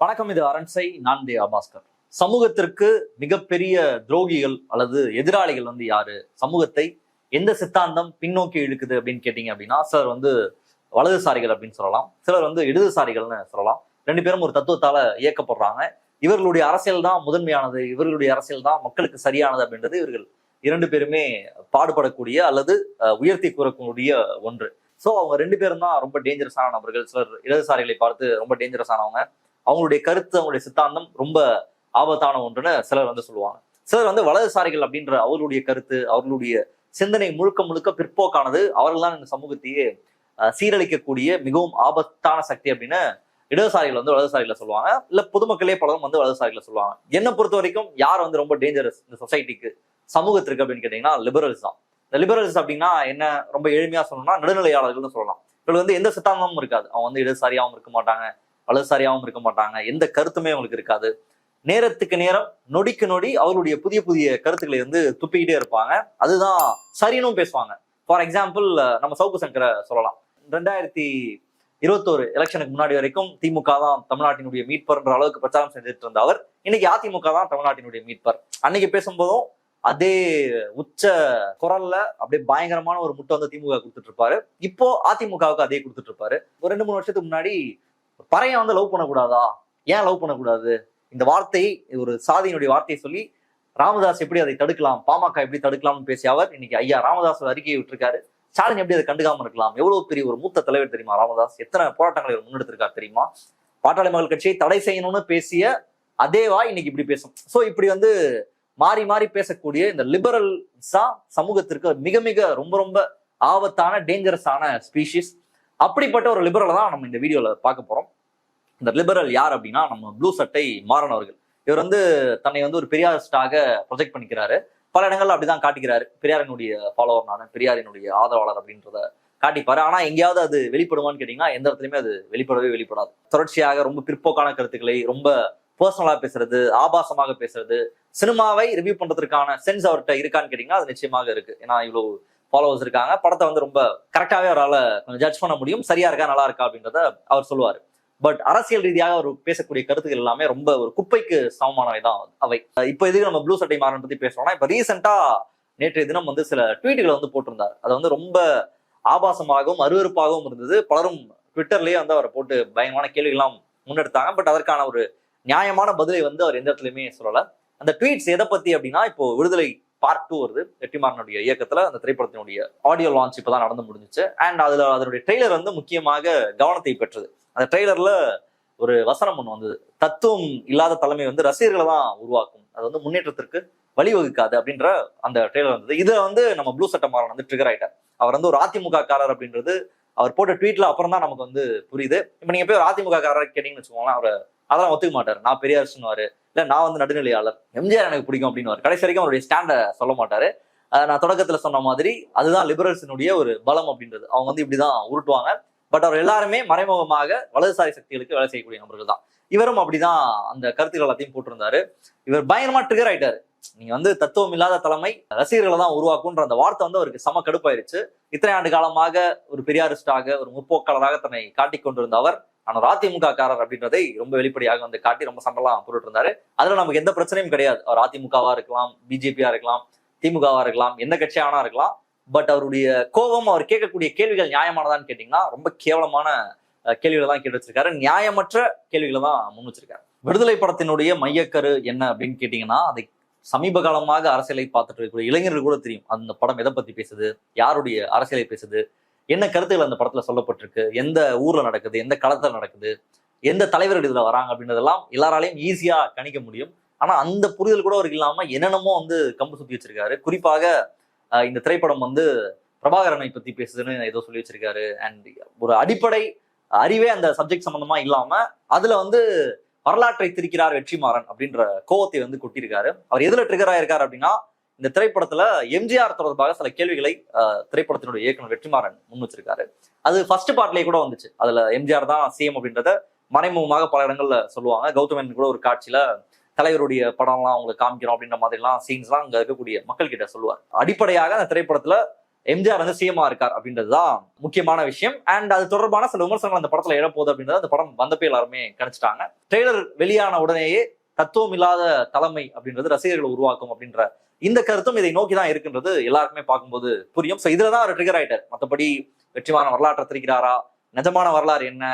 வணக்கம் இது அரண்சை. நான் தேவா அபாஸ்கர். சமூகத்திற்கு மிகப்பெரிய துரோகிகள் அல்லது எதிராளிகள் வந்து யாரு? சமூகத்தை எந்த சித்தாந்தம் பின்னோக்கி இழுக்குது அப்படின்னு கேட்டீங்க அப்படின்னா சார் வந்து வலதுசாரிகள் அப்படின்னு சொல்லலாம். சிலர் வந்து இடதுசாரிகள்னு சொல்லலாம். ரெண்டு பேரும் ஒரு தத்துவத்தால இயக்கப்படுறாங்க. இவர்களுடைய அரசியல் தான் முதன்மையானது. இவர்களுடைய அரசியல் தான் மக்களுக்கு சரியானது அப்படின்றது இவர்கள் இரண்டு பேருமே பாடுபடக்கூடிய அல்லது அஹ், உயர்த்தி கூறக்கூடிய ஒன்று. ஸோ அவங்க ரெண்டு பேரும் தான் ரொம்ப டேஞ்சரஸான நபர்கள். சிலர் இடதுசாரிகளை பார்த்து ரொம்ப டேஞ்சரஸானவங்க அவங்களுடைய கருத்து அவங்களுடைய சித்தாந்தம் ரொம்ப ஆபத்தான ஒன்றுன்னு சிலர் வந்து சொல்லுவாங்க. சிலர் வந்து வலதுசாரிகள் அப்படின்ற அவர்களுடைய கருத்து அவர்களுடைய சிந்தனை முழுக்க முழுக்க பிற்போக்கானது அவர்கள் தான் இந்த சமூகத்தையே சீரழிக்கக்கூடிய மிகவும் ஆபத்தான சக்தி அப்படின்னு இடதுசாரிகள் வந்து வலதுசாரிகளை சொல்லுவாங்க. இல்ல பொதுமக்களே பலரும் வந்து வலதுசாரிகளை சொல்லுவாங்க. என்னை பொறுத்த வரைக்கும் யார் வந்து ரொம்ப டேஞ்சரஸ் இந்த சொசைட்டிக்கு சமூகத்திற்கு அப்படின்னு கேட்டீங்கன்னா லிபரல்ஸ் தான். இந்த லிபரல்ஸ் அப்படின்னா என்ன ரொம்ப எளிமையா சொல்லணும்னா நடுநிலையாளர்கள்னு சொல்லலாம். இவங்க வந்து எந்த சித்தாந்தமும் இருக்காது. அவங்க வந்து இடதுசாரியாகவும் இருக்க மாட்டாங்க. வலதுசாரியாகவும் இருக்க மாட்டாங்க. எந்த கருத்துமே அவங்களுக்கு இருக்காது. நேரத்துக்கு நேரம் நொடிக்கு நொடி அவருடைய புதிய புதிய கருத்துக்களை வந்து துப்பிக்கிட்டே இருப்பாங்க. அதுதான் சரினும் பேசுவாங்க. ஃபார் எக்ஸாம்பிள் நம்ம சவுக்கு சங்கரை சொல்லலாம். ரெண்டாயிரத்தி இருபத்தோரு எலெக்ஷனுக்கு முன்னாடி வரைக்கும் திமுக தான் தமிழ்நாட்டினுடைய மீட்பர்ன்ற அளவுக்கு பிரச்சாரம் செஞ்சுட்டு இருந்த அவர். இன்னைக்கு அதிமுக தான் தமிழ்நாட்டினுடைய மீட்பர். அன்னைக்கு பேசும்போதும் அதே உச்ச குரல்ல அப்படியே பயங்கரமான ஒரு முட்டை வந்து திமுக கொடுத்துட்டு இருப்பாரு. இப்போ அதிமுகவுக்கு அதே கொடுத்துட்டு இருப்பாரு. ஒரு ரெண்டு மூணு வருஷத்துக்கு முன்னாடி பறையன் வந்து லவ் பண்ணக்கூடாதா? ஏன் லவ் பண்ணக்கூடாது? இந்த வார்த்தை ஒரு சாதியினுடைய வார்த்தையை சொல்லி ராமதாஸ் எப்படி அதை தடுக்கலாம்? பாமக எப்படி தடுக்கலாம்னு பேசிய அவர் இன்னைக்கு ஐயா ராமதாஸ் அறிக்கையை விட்டுருக்காரு. ஸ்டாலின் எப்படி அதை கண்டுக்காம இருக்கலாம்? எவ்வளவு பெரிய ஒரு மூத்த தலைவர் தெரியுமா ராமதாஸ்? எத்தனை போராட்டங்களை இவர் முன்னெடுத்திருக்காரு தெரியுமா? பாட்டாளி மக்கள் கட்சியை தடை செய்யணும்னு பேசிய அதேவா இன்னைக்கு இப்படி பேசும். சோ இப்படி வந்து மாறி மாறி பேசக்கூடிய இந்த லிபரல்ஸா சமூகத்திற்கு மிக மிக ரொம்ப ரொம்ப ஆபத்தான டேஞ்சரஸான ஸ்பீஷிஸ் அப்படிப்பட்ட ஒரு லிபரலை தான் நம்ம இந்த வீடியோல பார்க்க போறோம். இந்த லிபரல் யார் அப்படின்னா நம்ம ப்ளூ சட்டை மாறன் அவர்கள். இவர் வந்து தன்னை வந்து ஒரு பெரியாரிஸ்டாக ப்ரொஜெக்ட் பண்ணிக்கிறாரு. பல இடங்கள்ல அப்படிதான் காட்டிக்கிறாரு. பெரியாரினுடைய ஃபாலோவர் நான் பெரியாரினுடைய ஆதரவாளர் அப்படின்றத காட்டிப்பாரு. ஆனா எங்கேயாவது அது வெளிப்படுமான்னு கேட்டீங்கன்னா எந்த இடத்துலயுமே அது வெளிப்படவே வெளிப்படாது. தொடர்ச்சியாக ரொம்ப பிற்போக்கான கருத்துக்களை ரொம்ப பர்சனலா பேசுறது ஆபாசமாக பேசுறது சினிமாவை ரிவ்யூ பண்றதுக்கான சென்ஸ் அவர்கிட்ட இருக்கான்னு கேட்டீங்கன்னா அது நிச்சயமாக இருக்கு. ஏன்னா இவ்வளவு ஃபாலோவர்ஸ் இருக்காங்க. படத்தை வந்து ரொம்ப கரெக்டாகவே அவரால் கொஞ்சம் ஜட்ஜ் பண்ண முடியும். சரியா இருக்கா நல்லா இருக்கா அப்படின்றத அவர் சொல்லுவார். பட் அரசியல் ரீதியாக அவர் பேசக்கூடிய கருத்துக்கள் எல்லாமே ரொம்ப ஒரு குப்பைக்கு சமமானவை தான் அவை. இப்போ எதுக்கு நம்ம ப்ளூ சட்டை மாறன் பத்தி பேசுறோம்னா இப்போ ரீசெண்டா நேற்றைய தினம் வந்து சில ட்வீட்டுகளை வந்து போட்டிருந்தார். அது வந்து ரொம்ப ஆபாசமாகவும் அருவருப்பாகவும் இருந்தது. பலரும் ட்விட்டர்லயே வந்து அவரை போட்டு பயங்கரமான கேள்விகள்லாம் முன்னெடுத்தாங்க. பட் அதற்கான ஒரு நியாயமான பதிலை வந்து அவர் எந்த இடத்துலையுமே சொல்லலை. அந்த ட்வீட்ஸ் எதை பத்தி அப்படின்னா இப்போ விடுதலை பார்ட் டூ வருது. வெற்றிமாறனுடைய இயக்கத்துல அந்த திரைப்படத்தினுடைய ஆடியோ லான்ச் இப்பதான் நடந்து முடிஞ்சுச்சு. அண்ட் அதுல அதனுடைய ட்ரெய்லர் வந்து முக்கியமாக கவனத்தை பெற்றது. அந்த ட்ரெய்லர்ல ஒரு வசனம் ஒன்று வந்தது. தத்துவம் இல்லாத தலைமை வந்து ரசிகர்களை தான் உருவாக்கும். அது வந்து முன்னேற்றத்திற்கு வழிவகுக்காது அப்படின்ற அந்த ட்ரெய்லர் வந்தது. இதை வந்து நம்ம ப்ளூ சட்டமாறன் வந்து ட்ரிகர் ஆயிட்டார். அவர் வந்து ஒரு அதிமுக காரர் அப்படின்றது அவர் போட்ட ட்வீட்ல அப்புறம் தான் நமக்கு வந்து புரியுது. இப்போ நீங்க போய் ஒரு அதிமுக காரர் கேட்டீங்கன்னு வச்சுக்கோங்களேன் அவர் அதெல்லாம் ஒத்துக்க மாட்டார். நான் பெரியார் சொன்னாரு. இல்ல நான் வந்து நடுநிலையாளர். எம்ஜிஆர் எனக்கு பிடிக்கும் அப்படின்னு கடைசி வரைக்கும் அவருடைய ஸ்டாண்டை சொல்ல மாட்டாரு. நான் தொடக்கத்துல சொன்ன மாதிரி அதுதான் லிபரல்ஸினுடைய ஒரு பலம் அப்படின்றது. அவங்க வந்து இப்படிதான் உருட்டுவாங்க. பட் அவர் எல்லாருமே மறைமுகமாக வலதுசாரி சக்திகளுக்கு வேலை செய்யக்கூடிய நபர்கள் தான். இவரும் அப்படிதான் அந்த கருத்துக்கள் எல்லாத்தையும் போட்டிருந்தாரு. இவர் பயங்கரமா ட்ரிகர் ஆயிட்டாரு. நீங்க வந்து தத்துவம் இல்லாத தலைமை ரசிகர்களை தான் உருவாக்குன்ற அந்த வார்த்தை வந்து அவருக்கு சம கடுப்பாயிருச்சு. இத்தனை ஆண்டு காலமாக ஒரு பெரியாரிஸ்டாக ஒரு முற்போக்காளராக தன்னை காட்டிக் கொண்டிருந்த அவர் ஆனா அதிமுக காரர் அப்படின்றதை ரொம்ப வெளிப்படையாக வந்து காட்டி ரொம்ப சண்டெல்லாம் போட்டுட்டு இருந்தாரு அதுல நமக்கு எந்த பிரச்சனையும் கிடையாது. அவர் அதிமுகவா இருக்கலாம் பிஜேபியா இருக்கலாம் திமுகவா இருக்கலாம் எந்த கட்சியானா இருக்கலாம். பட் அவருடைய கோபம் அவர் கேட்கக்கூடிய கேள்விகள் நியாயமானதான்னு கேட்டீங்கன்னா ரொம்ப கேவலமான கேள்விகளை தான் கேட்டு வச்சிருக்காரு. நியாயமற்ற கேள்விகளை தான் முன் வச்சிருக்காரு. விடுதலை படத்தினுடைய மையக்கரு என்ன அப்படின்னு கேட்டீங்கன்னா அதை சமீப காலமாக அரசியலை பார்த்துட்டு இருக்கக்கூடிய இளைஞர்கள் கூட தெரியும். அந்த படம் எதை பத்தி பேசுது? யாருடைய அரசியலை பேசுது? என்ன கருத்துக்கள் அந்த படத்துல சொல்லப்பட்டிருக்கு? எந்த ஊர்ல நடக்குது? எந்த களத்துல நடக்குது? எந்த தலைவர்கள் இதுல வராங்க அப்படின்றதெல்லாம் எல்லாராலையும் ஈஸியா கணிக்க முடியும். ஆனா அந்த புரிதல் கூட அவருக்கு இல்லாம என்னென்னமோ வந்து கம்பு சுத்தி வச்சிருக்காரு. குறிப்பாக இந்த திரைப்படம் வந்து பிரபாகரனை பத்தி பேசுதுன்னு ஏதோ சொல்லி வச்சிருக்காரு. அண்ட் ஒரு அடிப்படை அறிவே அந்த சப்ஜெக்ட் சம்பந்தமா இல்லாம அதுல வந்து வரலாற்றை திரிக்கிறார் வெற்றிமாறன் அப்படின்ற கோவத்தை வந்து கொட்டியிருக்காரு. அவர் எதுல ட்ரிகர் ஆயிருக்காரு அப்படின்னா இந்த திரைப்படத்துல எம்ஜிஆர் தொடர்பாக சில கேள்விகளை திரைப்படத்தினுடைய இயக்குனர் வெற்றிமாறன் முன் வச்சிருக்காரு. அது ஃபர்ஸ்ட் பார்ட்லயே கூட வந்துச்சு. அதுல எம்ஜிஆர் தான் சிஎம் அப்படின்றத மறைமுகமாக பல இடங்கள்ல சொல்லுவாங்க. கௌதமன் கூட ஒரு காட்சியில தலைவருடைய படம்லாம் அவங்களுக்கு காமிக்கிறோம் அப்படின்ற மாதிரிலாம் சீன்ஸ்லாம் அங்க இருக்கக்கூடிய மக்கள் கிட்ட சொல்லுவார். அடிப்படையாக அந்த திரைப்படத்துல எம்ஜிஆர் வந்து சிஎம்மா இருக்கார் அப்படின்றதுதான் முக்கியமான விஷயம். அண்ட் அது தொடர்பான சில விமர்சனங்கள் அந்த படத்துல எழப்போகுது அப்படின்றது அந்த படம் வந்தப்போ எல்லாருமே கணிச்சிட்டாங்க. ட்ரெய்லர் வெளியான உடனேயே தத்துவம் இல்லாத தலைமை அப்படின்றது ரசிகர்களை உருவாக்கும் அப்படின்ற இந்த கருத்தும் இதை நோக்கி தான் இருக்குன்றது. எல்லாருக்குமே பார்க்கும்போது புரியும். ஸோ இதுல தான் அவர் ட்ரிகர் ஆயிட்டார். மற்றபடி வெற்றிமான வரலாற்றை திரிக்கிறாரா நிஜமான வரலாறு என்ன?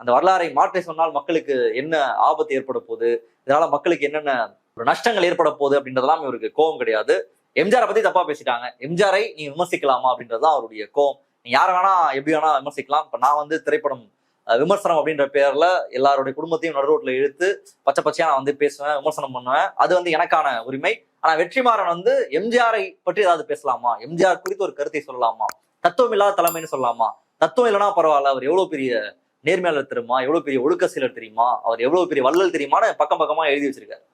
அந்த வரலாறை மாற்றி சொன்னால் மக்களுக்கு என்ன ஆபத்து ஏற்பட போகுது? இதனால மக்களுக்கு என்னென்ன ஒரு நஷ்டங்கள் ஏற்பட போகுது அப்படின்றதெல்லாம் இவருக்கு கோபம் கிடையாது. எம்ஜிஆரை பத்தி தப்பா பேசிட்டாங்க. எம்ஜிஆரை நீ விமர்சிக்கலாமா அப்படின்றதுதான் அவருடைய கோபம். நீ யாரை வேணா எப்படி வேணா விமர்சிக்கலாம். இப்ப நான் வந்து திரைப்படம் விமர்சனம் அப்படின்ற பேர்ல எல்லாருடைய குடும்பத்தையும் நடு இழுத்து பச்சை பச்சையா நான் வந்து பேசுவேன் விமர்சனம் பண்ணுவேன். அது வந்து எனக்கான உரிமை. ஆனா வெற்றிமாறன் வந்து எம்ஜிஆரை பற்றி ஏதாவது பேசலாமா? எம்ஜிஆர் குறித்து ஒரு கருத்தை சொல்லலாமா? தத்துவம் இல்லாத தலைமைன்னு சொல்லலாமா? தத்துவம் இல்லைன்னா பரவாயில்ல அவர் எவ்வளவு பெரிய நேர்மையாளர் தெரியுமா? எவ்வளவு பெரிய ஒழுக்க சீலர் தெரியுமா? அவர் எவ்வளவு பெரிய வள்ளல் தெரியுமான்னு பக்கம் பக்கமா எழுதி வச்சிருக்காரு.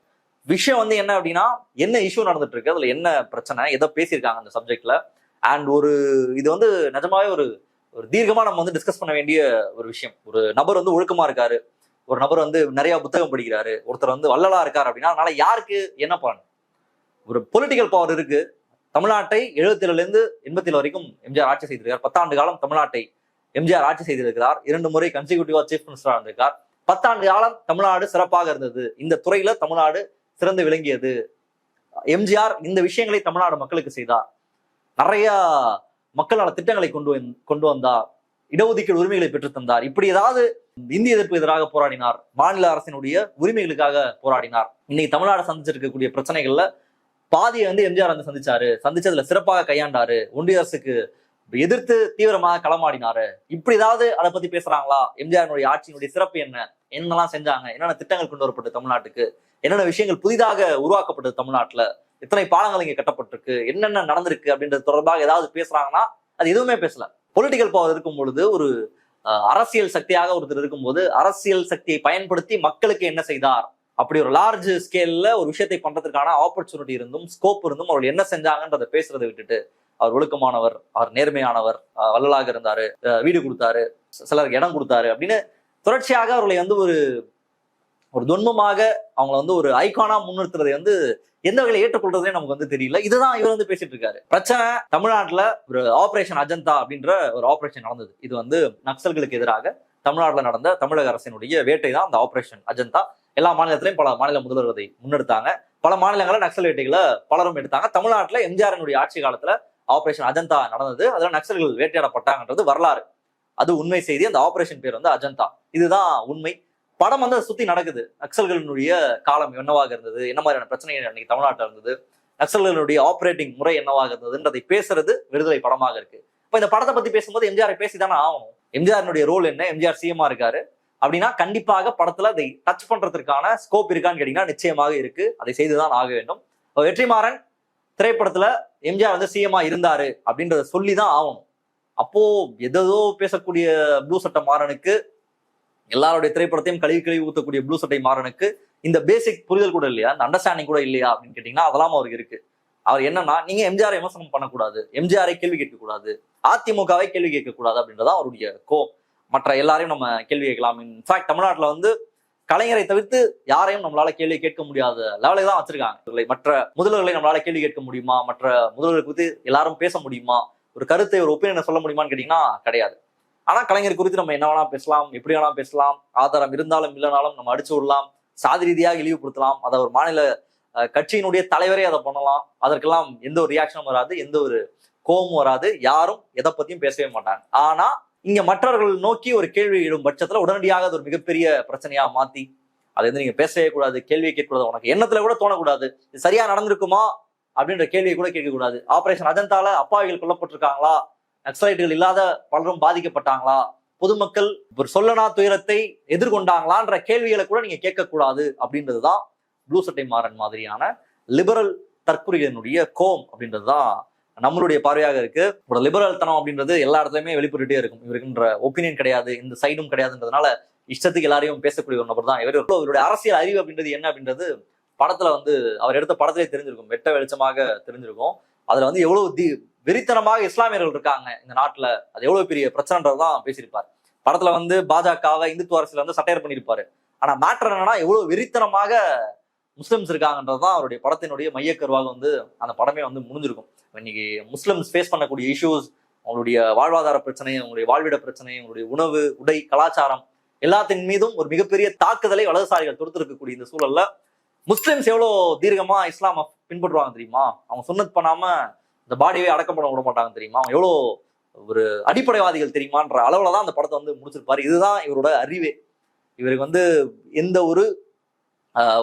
விஷயம் வந்து என்ன அப்படின்னா என்ன இஷ்யூ நடந்துட்டு இருக்கு? அதுல என்ன பிரச்சனை? எதை பேசியிருக்காங்க அந்த சப்ஜெக்ட்ல அண்ட் ஒரு இது வந்து நிஜமாவே ஒரு ஒரு தீர்க்கமா நம்ம வந்து டிஸ்கஸ் பண்ண வேண்டிய ஒரு விஷயம். ஒரு நபர் வந்து ஒழுக்கமா இருக்காரு. ஒரு நபர் வந்து நிறைய புத்தகம் படிக்கிறாரு. ஒருத்தர் வந்து வள்ளலா இருக்காரு அப்படின்னா அதனால யாருக்கு என்ன பலன்? ஒரு பொலிட்டிக்கல் பவர் இருக்கு. தமிழ்நாட்டை எழுபத்தில இருந்து எண்பத்தில வரைக்கும் எம்ஜிஆர் ஆட்சி செய்திருக்கார் பத்தாண்டு காலம் தமிழ்நாட்டை எம்ஜிஆர் ஆட்சி செய்திருக்கிறார். இரண்டு முறை கன்சிக்யூட்டிவா சீஃப் மினிஸ்டராக இருந்திருக்கார். பத்தாண்டு காலம் தமிழ்நாடு சிறப்பாக இருந்தது. இந்த துறையில தமிழ்நாடு சிறந்து விளங்கியது. எம்ஜிஆர் இந்த விஷயங்களை தமிழ்நாடு மக்களுக்கு செய்தார். நிறைய மக்கள் நல திட்டங்களை கொண்டு கொண்டு வந்தார். இடஒதுக்கீடு உரிமைகளை பெற்றுத் தந்தார். இப்படி ஏதாவது இந்திய எதிர்ப்பு எதிராக போராடினார். மாநில அரசினுடைய உரிமைகளுக்காக போராடினார். இன்னைக்கு தமிழ்நாடு சந்திச்சிருக்கக்கூடிய பிரச்சனைகள்ல பாதியை வந்து எம்ஜிஆர் வந்து சந்திச்சாரு. சந்திச்சதுல சிறப்பாக கையாண்டாரு. ஒன்றிய அரசுக்கு எதிர்த்து தீவிரமாக களமாடினாரு. இப்படி ஏதாவது அதை பத்தி பேசுறாங்களா? எம்ஜிஆரினுடைய ஆட்சியினுடைய சிறப்பு என்ன? என்னெல்லாம் செஞ்சாங்க? என்னென்ன திட்டங்கள் கொண்டு வரப்பட்டு தமிழ்நாட்டுக்கு? என்னென்ன விஷயங்கள் புதிதாக உருவாக்கப்பட்டது தமிழ்நாட்டுல? எத்தனை பாலங்கள் இங்க கட்டப்பட்டிருக்கு? என்னென்ன நடந்திருக்கு அப்படின்றது தொடர்பாக ஏதாவது பேசுறாங்கன்னா அது எதுவுமே பேசல. பொலிட்டிக்கல் பவர் இருக்கும் பொழுது ஒரு அஹ், அரசியல் சக்தியாக ஒருத்தர் இருக்கும்போது அரசியல் சக்தியை பயன்படுத்தி மக்களுக்கு என்ன செய்தார்? அப்படி ஒரு லார்ஜ் ஸ்கேல்ல ஒரு விஷயத்தை பண்றதுக்கான ஆப்பர்ச்சுனிட்டி இருந்தும் ஸ்கோப் இருந்தும் அவர்கள் என்ன செஞ்சாங்கன்றதை பேசுறதை விட்டுட்டு அவர் ஒழுக்கமானவர் அவர் நேர்மையானவர் அஹ், வள்ளலாக இருந்தாரு அஹ், வீடு கொடுத்தாரு சிலருக்கு இடம் கொடுத்தாரு அப்படின்னு தொடர்ச்சியாக அவர்களை வந்து ஒரு ஒரு துன்பமாக அவங்கள வந்து ஒரு ஐகானா முன்னிறுத்துறதை வந்து எந்த வகையில ஏற்றுக்கொள்றதே நமக்கு வந்து தெரியல. இதுதான் இவர் வந்து பேசிட்டு இருக்காரு. பிரச்சனை தமிழ்நாட்டுல ஒரு ஆபரேஷன் அஜந்தா அப்படின்ற ஒரு ஆபரேஷன் நடந்தது. இது வந்து நக்சல்களுக்கு எதிராக தமிழ்நாட்டுல நடந்த தமிழக அரசினுடைய வேட்டை தான் அந்த ஆபரேஷன் அஜந்தா எல்லா மாநிலத்திலையும் பல மாநில முதல்வர் அதை முன்னெடுத்தாங்க. பல மாநிலங்களில் நக்சல் பலரும் எடுத்தாங்க. தமிழ்நாட்டில் எம்ஜிஆரனுடைய ஆட்சி காலத்தில் ஆபரேஷன் அஜந்தா நடந்தது. அதில் நக்சல்கள் வேட்டையாடப்பட்டாங்கன்றது வரலாறு. அது உண்மை செய்தி. அந்த ஆபரேஷன் பேர் வந்து அஜந்தா. இதுதான் உண்மை. படம் வந்து அதை நடக்குது. நக்சல்களினுடைய காலம் என்னவாக இருந்தது? என்ன மாதிரியான பிரச்சனைகள் அன்னைக்கு தமிழ்நாட்டில் இருந்தது? நக்சல்களுடைய ஆப்ரேட்டிங் முறை என்னவாக இருந்ததுன்றதை பேசுறது விடுதலை படமாக இருக்கு. இப்போ இந்த படத்தை பத்தி பேசும்போது எஞ்சிஆர் பேசி தானே ஆகணும். எம்ஜிஆரினுடைய ரோல் என்ன? எம்ஜிஆர் சிஎம்மா இருக்காரு. அப்படின்னா கண்டிப்பாக படத்துல அதை டச் பண்றதுக்கான ஸ்கோப் இருக்கான்னு கேட்டீங்கன்னா நிச்சயமாக இருக்கு. அதை செய்துதான் ஆக வேண்டும். வெற்றிமாறன் திரைப்படத்துல எம்ஜிஆர் வந்து சிஎம்மா இருந்தாரு அப்படின்றத சொல்லிதான் ஆகணும். அப்போ எதோ பேசக்கூடிய ப்ளூ சட்டை மாறனுக்கு எல்லாருடைய திரைப்படத்தையும் கழுவி கழுவி ஊத்தக்கூடிய ப்ளூ சட்டை மாறனுக்கு இந்த பேசிக் புரிதல் கூட இல்லையா? இந்த அண்டர்ஸ்டாண்டிங் கூட இல்லையா? அப்படின்னு கேட்டீங்கன்னா அதெல்லாம் அவருக்கு இருக்கு. அவர் என்னன்னா நீங்க எம்ஜிஆர் விமர்சனம் பண்ணக்கூடாது. எம்ஜிஆரை கேள்வி கேட்கக்கூடாது. அதிமுகவை கேள்வி கேட்கக்கூடாது அப்படின்றதான் அவருடைய கோ மற்ற எல்லாரையும் நம்ம கேள்வி கேட்கலாம். இன்ஃபேக்ட் தமிழ்நாட்டில் வந்து கலைஞரை தவிர்த்து யாரையும் நம்மளால கேள்வி கேட்க முடியாத லெவலுக்கு தான் வச்சிருக்காங்க. மற்ற முதல்வர்களை நம்மளால கேள்வி கேட்க முடியுமா? மற்ற முதல்வர்கள் குறித்து எல்லாரும் பேச முடியுமா? ஒரு கருத்தை ஒரு ஒப்பீனியனை சொல்ல முடியுமான்னு கேட்டீங்கன்னா கிடையாது. ஆனா கலைஞர் குறித்து நம்ம என்ன வேணா பேசலாம் எப்படி வேணா பேசலாம் ஆதாரம் இருந்தாலும் இல்லைனாலும் நம்ம அடிச்சு விடலாம் சாதி ரீதியாக இழிவுபடுத்தலாம் அதை ஒரு மாநில அஹ், கட்சியினுடைய தலைவரே அதை பண்ணலாம். அதற்கெல்லாம் எந்த ஒரு ரியாக்ஷனும் வராது எந்த ஒரு கோபமும் வராது யாரும் எதை பத்தியும் பேசவே மாட்டாங்க. ஆனா இங்க மற்றவர்கள் நோக்கி ஒரு கேள்வி எழும் பட்சத்துல உடனடியாக அது ஒரு மிகப்பெரிய பிரச்சனையா மாத்தி அதை வந்து நீங்க பேசவே கூடாது கேள்வி கேட்கக்கூடாது. உனக்கு எண்ணத்துல கூட தோணக்கூடாது. இது சரியா நடந்திருக்குமா? அப்படின்ற கேள்வியை கூட கேட்கக்கூடாது. ஆபரேஷன் அஜந்தால அப்பாவிகள் கொல்லப்பட்டிருக்காங்களா? நக்சலைட்டுகள் இல்லாத பலரும் பாதிக்கப்பட்டாங்களா? பொதுமக்கள் ஒரு சொல்லனா துயரத்தை எதிர்கொண்டாங்களான்ற கேள்விகளை கூட நீங்க கேட்கக்கூடாது அப்படின்றதுதான் ப்ளூ சட்டை மாறன் மாதிரியான லிபரல் தற்குறிகளினுடைய கோம் அப்படின்றதுதான் நம்மளுடைய பார்வையாக இருக்கு. ஒரு லிபரல் தனம் அப்படின்றது எல்லா இடத்துலயுமே வெளிப்பட்டுட்டே இருக்கும். இவருக்குன்ற ஒப்பீனியன் கிடையாது இந்த சைடும் கிடையாதுன்றதுனால இஷ்டத்துக்கு எல்லாரையும் பேசக்கூடிய ஒரு நபர் தான் இவர் இவருடைய அரசியல் அறிவு அப்படின்றது என்ன அப்படின்றது படத்துல வந்து அவர் எடுத்த படத்திலே தெரிஞ்சிருக்கும். வெட்ட வெளிச்சமாக தெரிஞ்சிருக்கும். அதுல வந்து எவ்வளவு தி வெறித்தனமாக இஸ்லாமியர்கள் இருக்காங்க இந்த நாட்டுல. அது எவ்வளவு பெரிய பிரச்சனைன்றதுதான் பேசியிருப்பார். படத்துல வந்து பாஜகவை இந்துத்துவ அரசியல் வந்து சட்டையர் பண்ணியிருப்பாரு. ஆனா மேட்டர் என்னன்னா எவ்வளவு வெறித்தனமாக முஸ்லிம்ஸ் இருக்காங்கன்றது தான் அவருடைய படத்தினுடைய மையக்கருவாக வந்து அந்த படமே வந்து முடிஞ்சிருக்கும். இன்னைக்கு முஸ்லிம்ஸ் ஃபேஸ் பண்ணக்கூடிய இஷ்யூஸ் அவங்களுடைய வாழ்வாதார பிரச்சனை அவங்களுடைய வாழ்விட பிரச்சனை அவங்களுடைய உணவு உடை கலாச்சாரம் எல்லாத்தின் மீதும் ஒரு மிகப்பெரிய தாக்குதலை வலதுசாரிகள் தொடுத்திருக்கக்கூடிய இந்த சூழல்ல முஸ்லிம்ஸ் எவ்வளவு தீர்க்கமா இஸ்லாம பின்பற்றுவாங்க தெரியுமா? அவங்க சொன்னது பண்ணாம இந்த பாடியை அடக்கம் பண்ண விட மாட்டாங்க தெரியுமா? அவங்க எவ்வளோ ஒரு அடிப்படைவாதிகள் தெரியுமான்ற அளவுல தான் அந்த படத்தை வந்து முடிச்சிருப்பாரு. இதுதான் இவரோட அறிவே. இவருக்கு வந்து எந்த ஒரு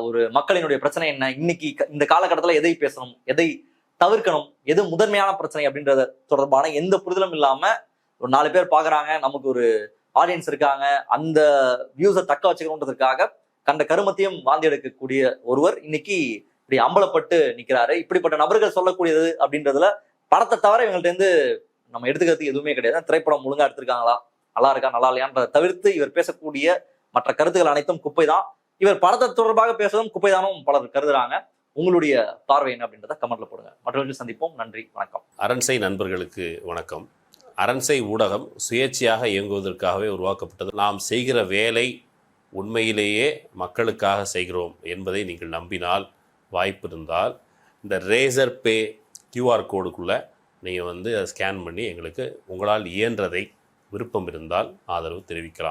ஒரு மக்களினுடைய பிரச்சனை என்ன? இன்னைக்கு இந்த காலகட்டத்தில் எதை பேசணும்? எதை தவிர்க்கணும்? எது முதன்மையான பிரச்சனை அப்படின்றத தொடர்பான எந்த புரிதலும் இல்லாம ஒரு நாலு பேர் பாக்குறாங்க நமக்கு ஒரு ஆடியன்ஸ் இருக்காங்க அந்த வியூஸை தக்க வச்சுக்கணுன்றதுக்காக கண்ட கருமத்தையும் வாந்தி எடுக்கக்கூடிய ஒருவர் இன்னைக்கு இப்படி அம்பலப்பட்டு நிக்கிறாரு. இப்படிப்பட்ட நபர்கள் சொல்லக்கூடியது அப்படின்றதுல படத்தை தவிர இவங்கள்ட்ட இருந்து நம்ம எடுத்துக்கிறதுக்கு எதுவுமே கிடையாது. திரைப்படம் ஒழுங்கா எடுத்திருக்காங்களா? நல்லா இருக்கா? நல்லா இல்லையான்றதை தவிர்த்து இவர் பேசக்கூடிய மற்ற கருத்துக்கள் அனைத்தும் குப்பை தான் இவர் படத்தை தொடர்பாக பேசுவதும் குப்பைதானும் பலர் கருதுறாங்க. உங்களுடைய பார்வை என்ன அப்படின்றத கமெண்ட்ல போடுங்க. மற்றவர்கள் சந்திப்போம். நன்றி வணக்கம். அரண்சை நண்பர்களுக்கு வணக்கம். அரண்சை ஊடகம் சுயேட்சையாக இயங்குவதற்காகவே உருவாக்கப்பட்டது. நாம் செய்கிற வேலை உண்மையிலேயே மக்களுக்காக செய்கிறோம் என்பதை நீங்கள் நம்பினால் வாய்ப்பு இருந்தால் இந்த ரேசர் பே கியூஆர் கோடுக்குள்ளே நீங்கள் வந்து அதை ஸ்கேன் பண்ணி எங்களுக்கு உங்களால் இயன்றதை விருப்பம் இருந்தால் ஆதரவு தெரிவிக்கலாம்.